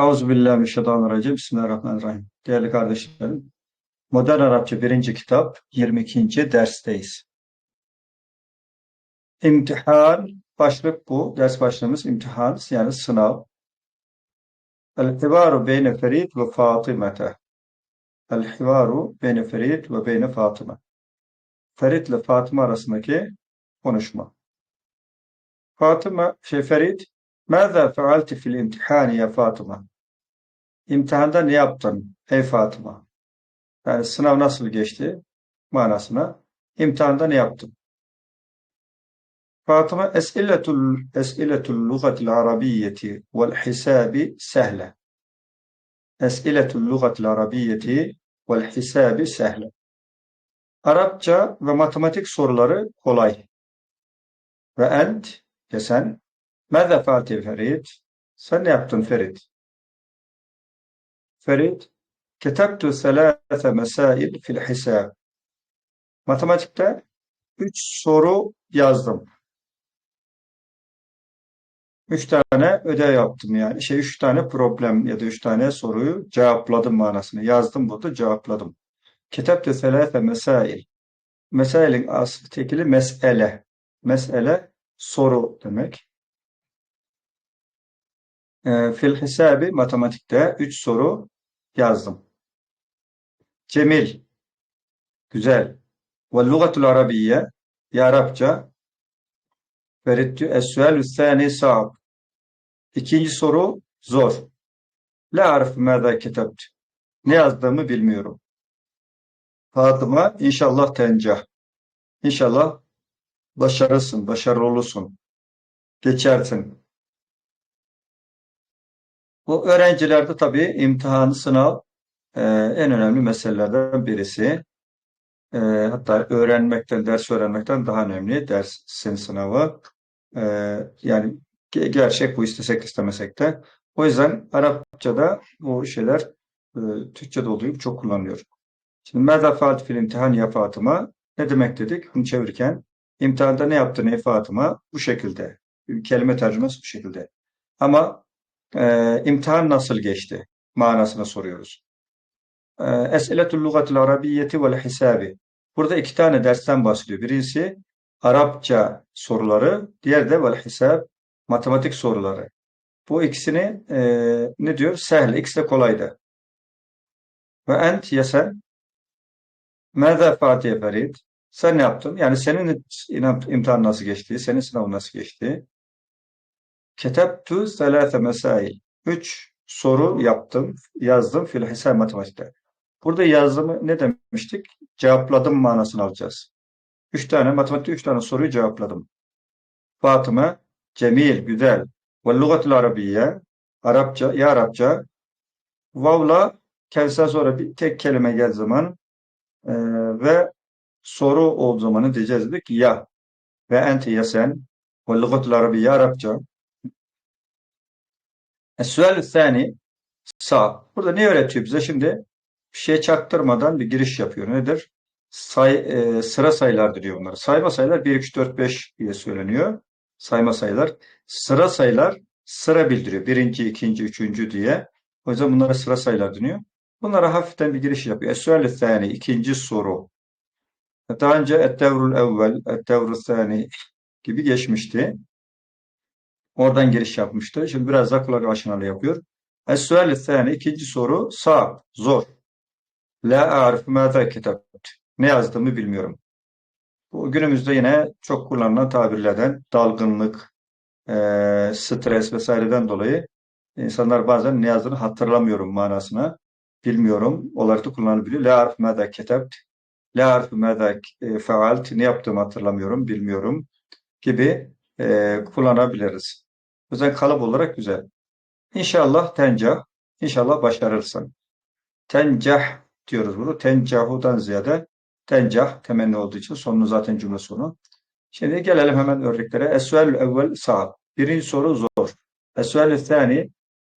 Euzubillahimineşşeytanirracim. Bismillahirrahmanirrahim. Değerli kardeşlerim, Modern Arapça 1. kitap 22. dersteyiz. İmtihan, başlık bu. Ders başlığımız imtihan, yani sınav. El-hivaru beyne Ferid ve Fatımete. El-hivaru beyne Ferid ve beyne Fatıma. Ferid ile Fatıma arasındaki konuşma. Fatıma, şey Ferid, Mâzâ fealti fil imtihani ya Fatıma? İmtihanda ne yaptın ey Fatıma? Yani sınav nasıl geçti manasına. İmtihanda ne yaptın? Fatıma es'iletul es'iletul lugatil arabiyyeti vel hisabi sehle. Es'iletul lugatil arabiyyeti vel hisabi sehle. Arapça ve matematik soruları kolay. Ve ent, ya Mâzâ fâti Ferit? Sen ne yaptın Ferit? Ferit, ketebtu selâse mesail fil hisâb. Matematikte üç soru yazdım. Üç tane ödev yaptım yani. Şey üç tane problem ya da üç tane soruyu cevapladım manasını. Yazdım burada cevapladım. Ketebtu selâse mesail. Mesailin asıl tekili mesele. Mesele soru demek. E, fil hisabi matematikte 3 soru yazdım. Cemil. Güzel. Ve lugatul arabiyye. Ya Arapça. Ferittü es-sualü thani sa'b. İkinci soru zor. La arif mâzâ ketebt. Ne yazdığımı bilmiyorum. Fatıma inşallah tencah. İnşallah başarısın, başarılı olursun. Geçersin. Bu öğrencilerde tabii imtihan, sınav e, en önemli meselelerden birisi. E, hatta öğrenmekten, ders öğrenmekten daha önemli dersin sınavı. E, yani gerçek bu istesek istemesek de. O yüzden Arapçada bu şeyler e, Türkçe'de olduğu çok kullanılıyor. Şimdi Mezza faat fil imtihan ya Fatıma ne demek dedik? Bunu çevirirken imtihanda ne yaptın ey Fatıma? Bu şekilde. Kelime tercümesi bu şekilde. Ama e, imtihan nasıl geçti manasına soruyoruz. E, Es'eletül lugatil arabiyyeti vel hisabi. Burada iki tane dersten bahsediyor. Birisi Arapça soruları, diğer de vel hisab matematik soruları. Bu ikisini e, ne diyor? Sehl, ikisi de kolaydı. Ve ent ya sen Mâzâ Fatih Ferid? Sen ne yaptın? Yani senin imtihan nasıl geçti? Senin sınavın nasıl geçti? Ketebtu selâfe mesail. Üç soru yaptım, yazdım fil hisab matematikte. Burada yazdığımı ne demiştik? Cevapladım manasını alacağız. Üç tane, matematikte üç tane soruyu cevapladım. Fatıma, Cemil, güzel. Ve lugatul arabiyye, Arapça, ya Arapça. Vavla, kendisinden sonra bir tek kelime gel zaman e, ve soru olduğu zamanı diyeceğiz dedik ya ve ente ya sen ve lugatul arabiyye Arapça Es-sual thani sağ. Burada ne öğretiyor bize? Şimdi bir şey çaktırmadan bir giriş yapıyor. Nedir? Say, e, sıra sayılar diyor bunlar. Sayma sayılar 1, 2, 4, 5 diye söyleniyor. Sayma sayılar. Sıra sayılar sıra bildiriyor. Birinci, ikinci, üçüncü diye. O yüzden bunlara sıra sayılar deniyor. Bunlara hafiften bir giriş yapıyor. Es-sual thani ikinci soru. Daha önce et-devrul evvel, et-devrul thani gibi geçmişti. Oradan giriş yapmıştı. Şimdi biraz daha kulak aşinalı yapıyor. Es-sual thani ikinci soru sağ, zor. La a'rif mâzâ kitabt. Ne yazdığımı bilmiyorum. Bu günümüzde yine çok kullanılan tabirlerden dalgınlık, e, stres vesaireden dolayı insanlar bazen ne yazdığını hatırlamıyorum manasına bilmiyorum olarak da kullanılabiliyor. La arif mâzâ kitabt. La arif mâzâ fealt. Ne yaptığımı hatırlamıyorum, bilmiyorum gibi e, kullanabiliriz. Özel kalıp olarak güzel. İnşallah tencah. İnşallah başarırsın. Tencah diyoruz bunu. Tencahudan ziyade tencah temenni olduğu için sonunu zaten cümle sonu. Şimdi gelelim hemen örneklere. Esvel evvel sağ. Birinci soru zor. Esvel thani.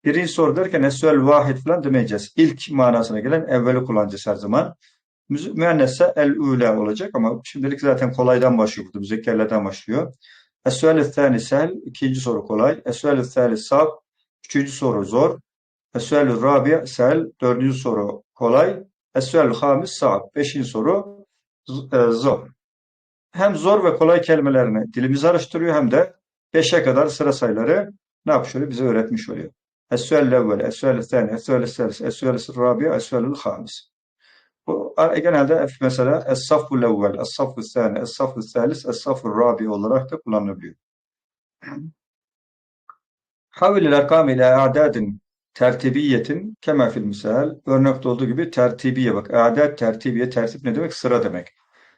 Birinci soru derken esvel vahid falan demeyeceğiz. İlk manasına gelen evveli kullanacağız her zaman. Müennesse el ula olacak ama şimdilik zaten kolaydan başlıyor burada. Müzekkerlerden başlıyor. Es-sualü thani sehl, ikinci soru kolay. Es-sualü thali sab, üçüncü soru zor. Es-sualü rabi sel. Dördüncü soru kolay. Es-sualü hamis sa'b. Beşinci soru e, zor. Hem zor ve kolay kelimelerini dilimizi araştırıyor hem de beşe kadar sıra sayıları ne yapmış oluyor? Bize öğretmiş oluyor. Es-sualü evvel, es-sualü thani, es-sualü selis, es-sualü rabi, es-sualü hamis. Bu genelde mesela es-safful evvel, es-safful thani, es-safful salis, es-safful rabi olarak da kullanılabiliyor. Havil erkam ile a'dadin tertibiyetin kema fil misal. Örnekte olduğu gibi tertibiye bak. A'dad tertibiye tertip ne demek? Sıra demek.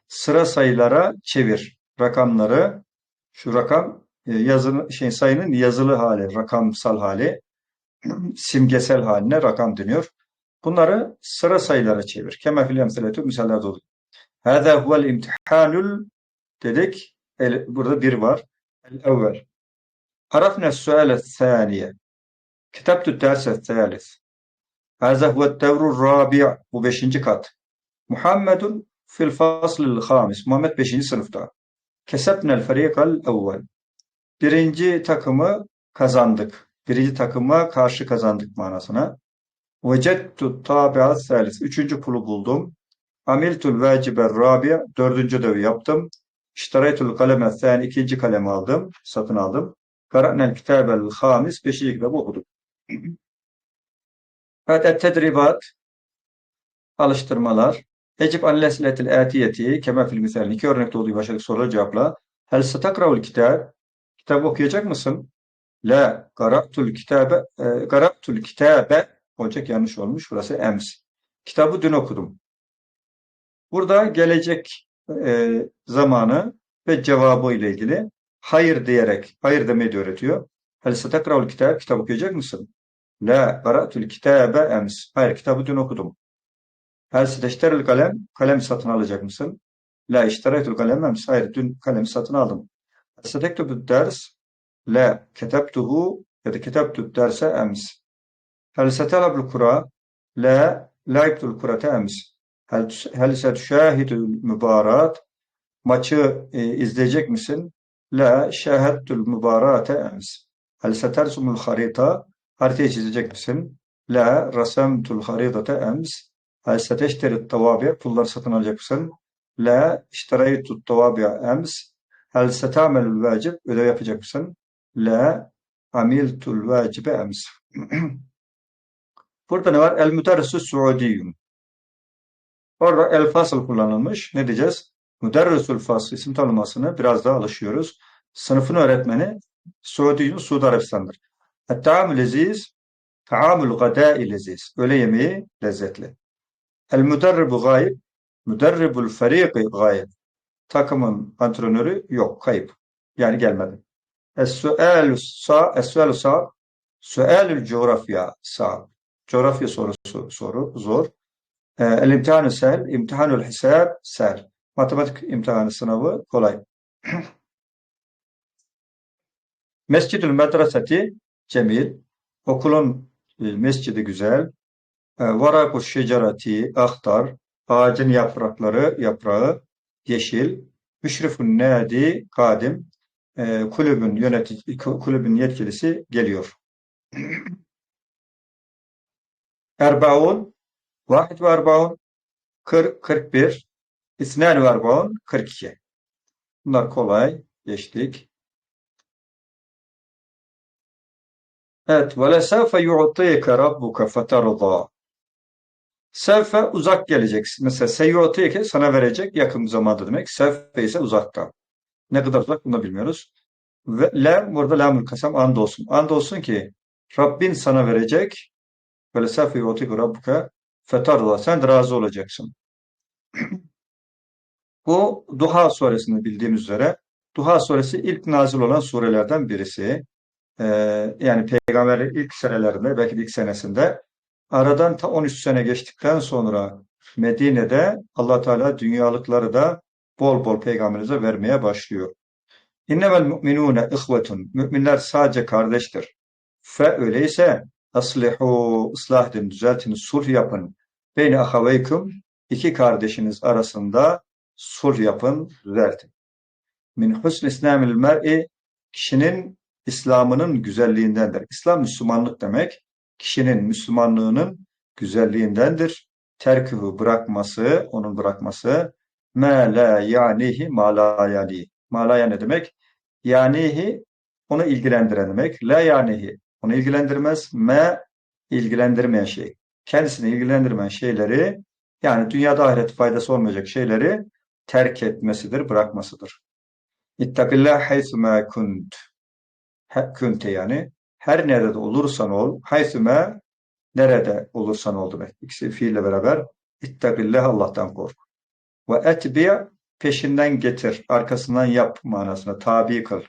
Sıra sayılara çevir. Rakamları şu rakam e, yazının şey sayının yazılı hali, rakamsal hali, simgesel haline rakam deniyor. Bunları sıra sayılara çevir. Kema fil emseletü misaller dolu. Hâzâ huvel imtihanul dedik. El, burada bir var. El evvel. Arafne suale saniye. Kitaptü derse thalis. Hâzâ huvel tevrur rabi' Bu beşinci kat. Muhammedun fil faslil hamis. Muhammed beşinci sınıfta. Kesebnel ferikal evvel. Birinci takımı kazandık. Birinci takıma karşı kazandık manasına. Vecettu tabi'at salis. Üçüncü pulu buldum. Amiltul vaciber rabi'e. Dördüncü ödevi yaptım. İştaraytul kaleme sen ikinci kalemi aldım. Satın aldım. Karanel kitabel hamis. Beşinci kitabı okuduk. Evet, tedribat. Alıştırmalar. Ecib an lesletil etiyeti. Kema fil misalini. İki örnekte olduğu başladık soruları cevapla. Hel satakraul kitab. Kitabı okuyacak mısın? La. Garaktul kitabe. E, garaktul kitabe olacak yanlış olmuş. Burası ems. Kitabı dün okudum. Burada gelecek e, zamanı ve cevabı ile ilgili hayır diyerek hayır demeyi de öğretiyor. Hel satakraul kitab kitap okuyacak mısın? La qara'tul kitabe ems. Hayır kitabı dün okudum. Hel seteşteril kalem kalem satın alacak mısın? La işteraytul kalem ems. Hayır dün kalem satın aldım. Hel setektubud ders La ketebtuhu ya da ketebtud derse ems. Hel setelabul kura La laibtul kurate ems. Hel, hel setüşahidul mübarat maçı e, izleyecek misin? La şahettul mübarate ems. Hel setersumul harita haritayı çizecek misin? La rasamtul haritate ems. Hel seteşterit tavabi pulları satın alacak mısın? La işteraytut tavabi ems. Hel setamelul vacib ödev yapacak mısın? La amiltul vacibe ems. Burada ne var? El müderrisü suudiyyum. Orada el fasıl kullanılmış. Ne diyeceğiz? Müderrisül fasıl isim tanımlasını biraz daha alışıyoruz. Sınıfın öğretmeni Suudiyyum Suudi Arabistan'dır. Et-ta'amül leziz Taamül gadâi leziz. Öğle yemeği lezzetli. El müderribu gayb. Müderribul ferîqi gayb. Takımın antrenörü yok, kayıp. Yani gelmedi. Es-su'alü sa, es-su'alü sa, su'alül coğrafya sa. Coğrafya sorusu soru zor. Ee, El imtihanü sel, imtihanül hisab sel. Matematik imtihanı sınavı kolay. Mescidül medreseti cemil. Okulun e, mescidi güzel. E, Varaku şecerati ahtar. Ağacın yaprakları, yaprağı yeşil. Müşrifun nadi kadim. E, kulübün yönetici, kulübün yetkilisi geliyor. Vahid ve erbaun, 40, 41, İsnan ve erbaun, 42. Bunlar kolay, geçtik. Evet. Ve lesevfe yu'tike rabbuke feterda. Sevfe uzak geleceksin. Mesela seyyutike sana verecek yakın zamanda demek. Sevfe ise uzakta. Ne kadar uzak bunu bilmiyoruz. Ve la burada lamül kasam and olsun. And olsun ki Rabbin sana verecek. Ve lesevfe yu'tike rabbuke feterda. Sen de razı olacaksın. Bu Duha suresini bildiğimiz üzere Duha suresi ilk nazil olan surelerden birisi. Ee, yani peygamberin ilk senelerinde belki ilk senesinde aradan ta 13 sene geçtikten sonra Medine'de Allah Teala dünyalıkları da bol bol peygamberimize vermeye başlıyor. İnnemel mu'minune ihvetun. Müminler sadece kardeştir. Fe öyleyse aslihu ıslah edin, düzeltin, sulh yapın. Beyni ahaveykum iki kardeşiniz arasında sulh yapın, düzeltin. Min husn islamil mer'i kişinin İslam'ının güzelliğindendir. İslam Müslümanlık demek. kişinin Müslümanlığının güzelliğindendir. Terkühü bırakması, onun bırakması. Me la yanihi ma la yani. Ma la yani demek? Yanihi onu ilgilendiren demek. La yanihi onu ilgilendirmez. Me ilgilendirmeyen şey. Kendisini ilgilendirmeyen şeyleri yani dünyada ahiret faydası olmayacak şeyleri terk etmesidir, bırakmasıdır. İttakillah haythuma kunt. Kunte yani. Her nerede olursan ol. Haythuma nerede olursan ol demek. İkisi fiille beraber. İttakillah Allah'tan kork. Ve etbi peşinden getir. Arkasından yap manasına tabi kıl.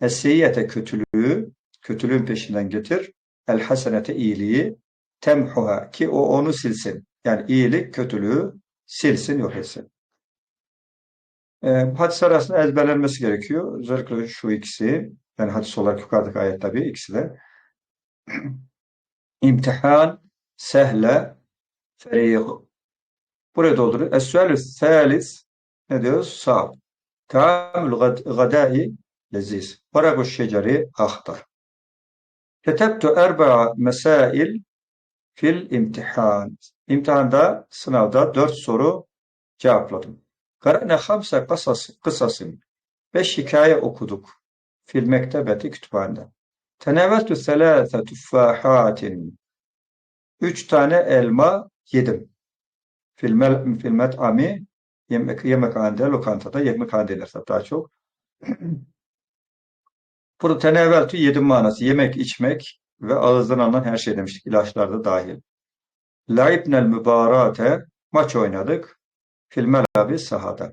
Es-seyyiyete kötülüğü, kötülüğün peşinden getir. El hasenete iyiliği temhuha ki o onu silsin. Yani iyilik kötülüğü silsin, yok etsin. E, hadis arasında ezberlenmesi gerekiyor. Özellikle şu ikisi. Yani hadis olarak yukarıdaki ayet tabii ikisi de. İmtihan, sehle, ferih. Buraya dolduruyor. Es-sualü thalis ne diyoruz? Sa'b. Ta'amül gad- gadai leziz. Varagu şeceri ahtar. Ketebtu erba'a mesail fil imtihan. İmtihanda, sınavda dört soru cevapladım. Karane hamsa kısas, kısasın. Beş hikaye okuduk. Fil mektebeti kütüphanede. Tenevetü selâse tuffahatin. Üç tane elma yedim. Fil, mel, fil met'ami yemek, yemekhanede, lokantada, yemekhanedeler daha çok. Burada teneveltü yedim manası. Yemek, içmek ve ağızdan alınan her şey demiştik. İlaçlar da dahil. Laibnel mübarate maç oynadık. Fil melabi sahada.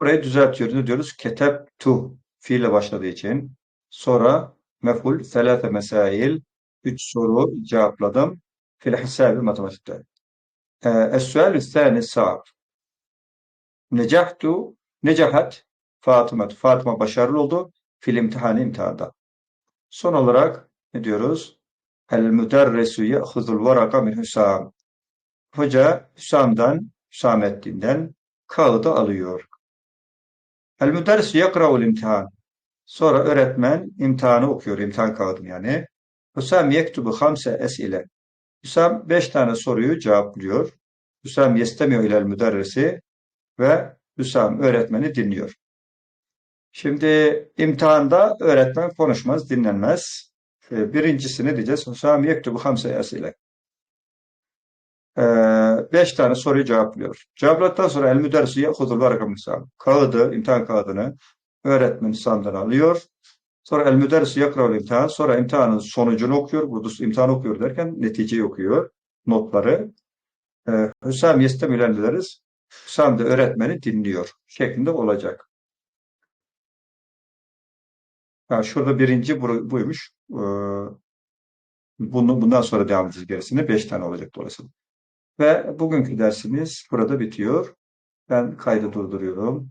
Burayı düzeltiyoruz. Ne diyoruz? Ketebtu fiille başladığı için. Sonra meful selate mesail üç soru cevapladım. Fil hisabi matematikte. Ee, Es-sual üstâni sa'b. Necahtu necahat Fatıma. Fatıma başarılı oldu. Fil imtihanı imtihanda. Son olarak ne diyoruz? El müderresu ye'huzul varaka min Hüsam. Hoca Hüsam'dan, Hüsamettin'den kağıdı alıyor. El müderrisu yakra'ul imtihan. Sonra öğretmen imtihanı okuyor, imtihan kağıdını yani. Hüsam yektubu hamse esile. Hüsam beş tane soruyu cevaplıyor. Hüsam yestemiyor ilel müderrisi ve Hüsam öğretmeni dinliyor. Şimdi imtihanda öğretmen konuşmaz, dinlenmez. Ee, Birincisi ne diyeceğiz? Hüsam yektubu hamse esile. Ee, beş tane soruyu cevaplıyor. Cevapladıktan sonra el müderrisu yehudul varakam. Kağıdı, imtihan kağıdını öğretmen Hüsam'dan alıyor. Sonra el müderrisu yakraul imtihan. Sonra imtihanın sonucunu okuyor. Burada imtihan okuyor derken neticeyi okuyor. Notları. Ee, Hüsam yestemülen deriz. Hüsam da öğretmeni dinliyor. Şeklinde olacak. Ha, şurada birinci bu- buymuş. Ee, bunu, bundan sonra devam edeceğiz gerisini. Beş tane olacak dolayısıyla. Ve bugünkü dersimiz burada bitiyor. Ben kaydı durduruyorum.